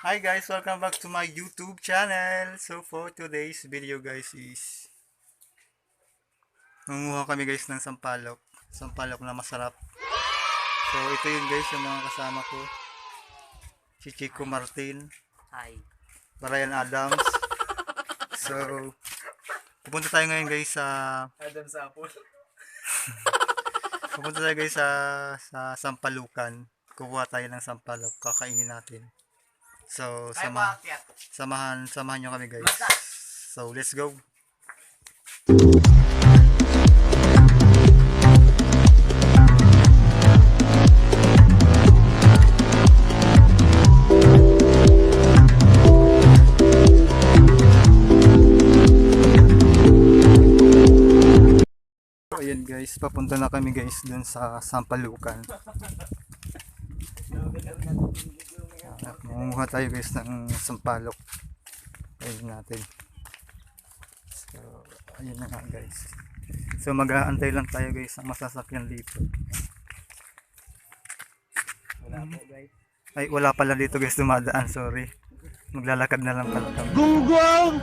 Hi guys, welcome back to my YouTube channel. So for today's video guys is Manguha kami guys ng sampalok. Sampalok na masarap. So ito yun guys yung mga kasama ko. Si Chico Martin, Hi. Brian Adams. So pupunta tayo ngayon guys sa Adam Sapol. pupunta tayo guys sa sa Sampalukan. Kukuha tayo ng sampalok, kakainin natin. So sama, samahan samahan nyo kami guys. So let's go. Ayan guys, papunta na kami guys dun sa Sampalukan. Ah, Mangunguha tayo guys ng sampalok. Ayun natin. So, ayun na nga guys. So, mag-aantay lang tayo guys ng masasakyan dito. Wala po guys. Ay, wala pala dito guys dumadaan, sorry. Maglalakad na lang pala kami. Gunggong!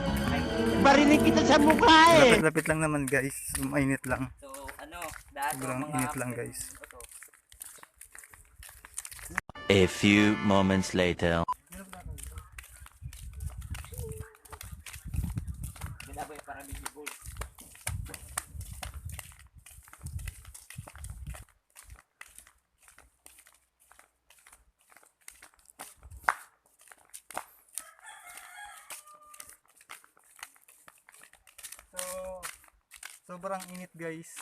Barinig kita sa mukha eh! Lapit-lapit lang naman guys, mainit lang. So, ano, Sobrang init lang, guys. A few moments later. So, sobrang init guys.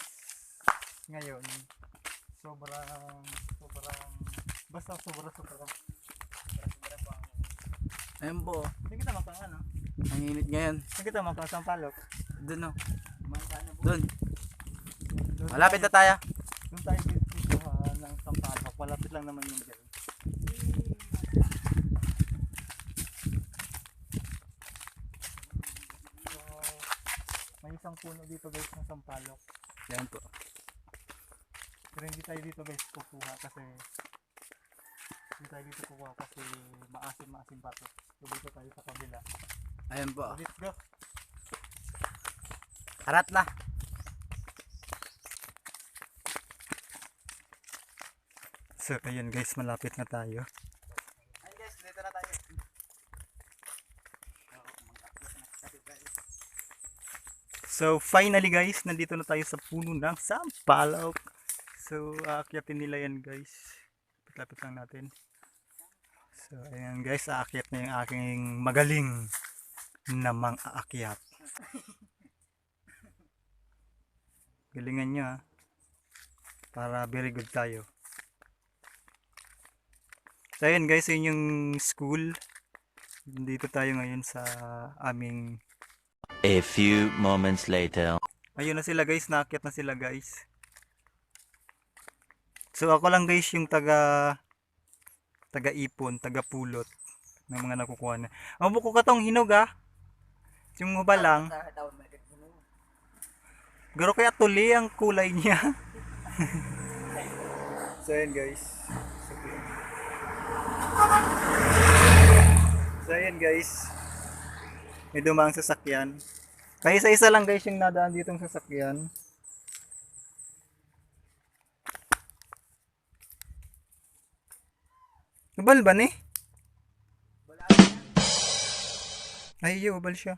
Ngayon. Sobrang, sobrang, basta sobra sobra. Ayun po, Hindi kita makang ano? ang init ngayon. Hindi kita makang sampalok. Doon o. Doon. Malapit na tayo. Doon tayo dito ha, ng sampalok. Malapit lang naman yung dyan. So, may isang puno dito guys ng sampalok. Yan po. Pero hindi tayo dito guys kukuha kasi hindi tayo dito kukuha kasi maasim-maasim pa to. So dito tayo sa kabila. Ayun po. So, let's go. Harat na. So ayun guys, malapit na tayo. Ayun guys, dito na tayo. So finally guys, nandito na tayo sa puno ng sampalok. So aakyatin nila yan guys. Lapit lang natin. So ayan guys, aakyat na yung aking magaling na mang aakyat. Galingan nyo ha. Para very good tayo. So ayan guys, yun yung school. Dito tayo ngayon sa aming A few moments later. Ayun na sila guys, naakyat na sila guys. So ako lang guys yung taga taga ipon, taga pulot ng mga nakukuha na. Ang buko ka tong hinog ah. Yung hubal lang. Garo kaya tuli ang kulay niya. so ayan guys. So ayan guys. May dumaang sasakyan. Kaya isa-isa lang guys yung nadaan ditong sasakyan. Ubal ba ni? Ay, yo, ubal siya.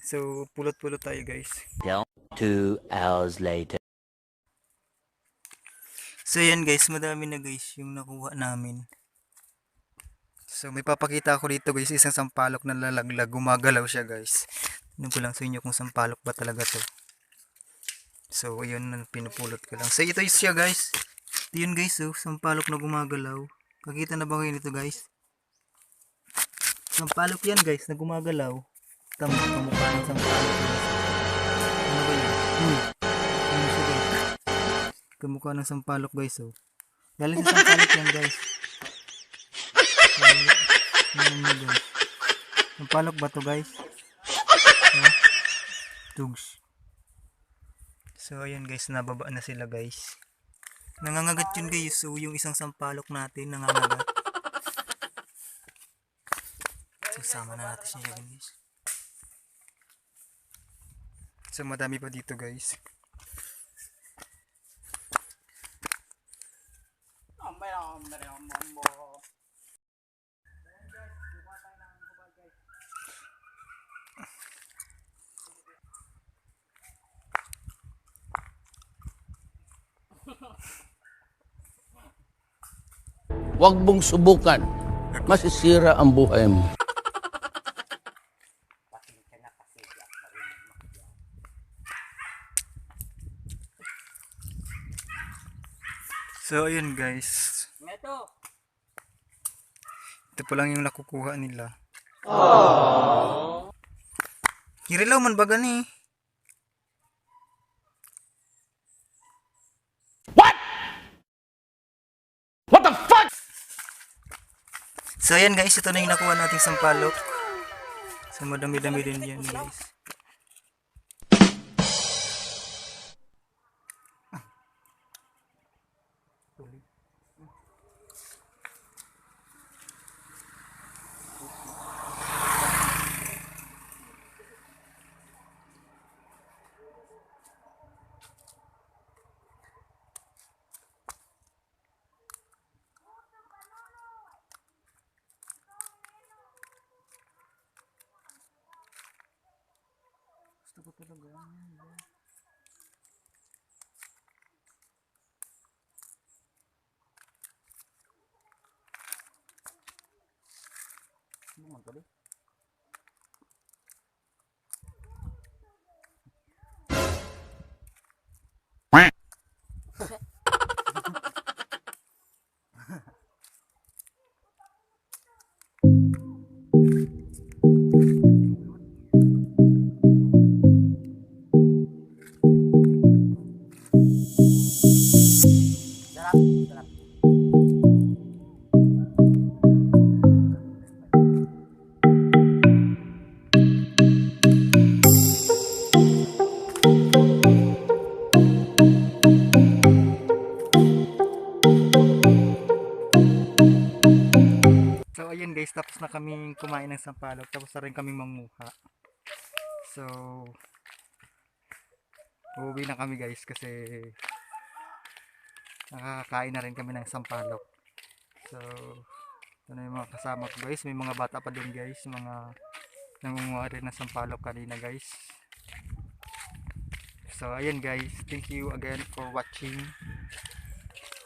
So, pulot-pulot tayo guys. Two hours later. So yan guys, madami na guys yung nakuha namin. So may papakita ako dito guys, isang sampalok na lalaglag, gumagalaw siya guys. Tignan ko lang sa inyo kung sampalok ba talaga to. So ayun, na pinupulot ko lang. So ito siya guys. Yun guys, oh, sampalok na gumagalaw. Kakita na ba kayo nito guys? Sampalok yan guys, na gumagalaw. Tama, kamukha ng sampalok. Ano ba yun? Hmm. Ano siya guys? kamukha ng sampalok guys oh. Galing sa sampalok yan guys. Yun yun, guys. Sampalok ba to guys? Ha? Tugs. So ayan guys, nababa na sila guys. Nangangagat yun guys. So yung isang sampalok natin nangangagat. Sama na natin siya guys. So madami pa dito guys. Huwag mong subukan. Masisira ang buhay mo. So ayun guys. Ito. Ito pa lang yung nakukuha nila. Aww. Hirilaw man baga ni. What the fuck? So ayan guys, ito na yung nakuha nating sampalok. So madami-dami din yan guys. Gusto ko talaga. So ayun guys, tapos na kami kumain ng sampalok, tapos na rin kami manguha. So uuwi na kami guys kasi nakakain na rin kami ng sampalok. So ito na yung mga kasama ko guys, may mga bata pa din guys, mga nangunguha rin ng sampalok kanina guys. So ayun guys, thank you again for watching.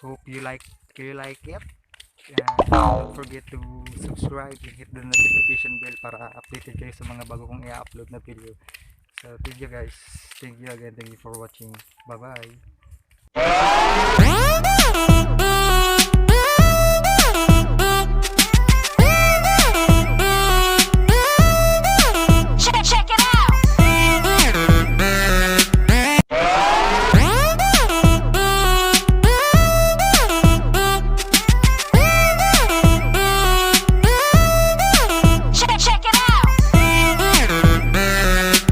Hope you like you like it. And don't forget to subscribe and hit the notification bell para updated kayo sa mga bago kong i-upload na video. So, thank you guys. Thank you again. Thank you for watching. Bye-bye.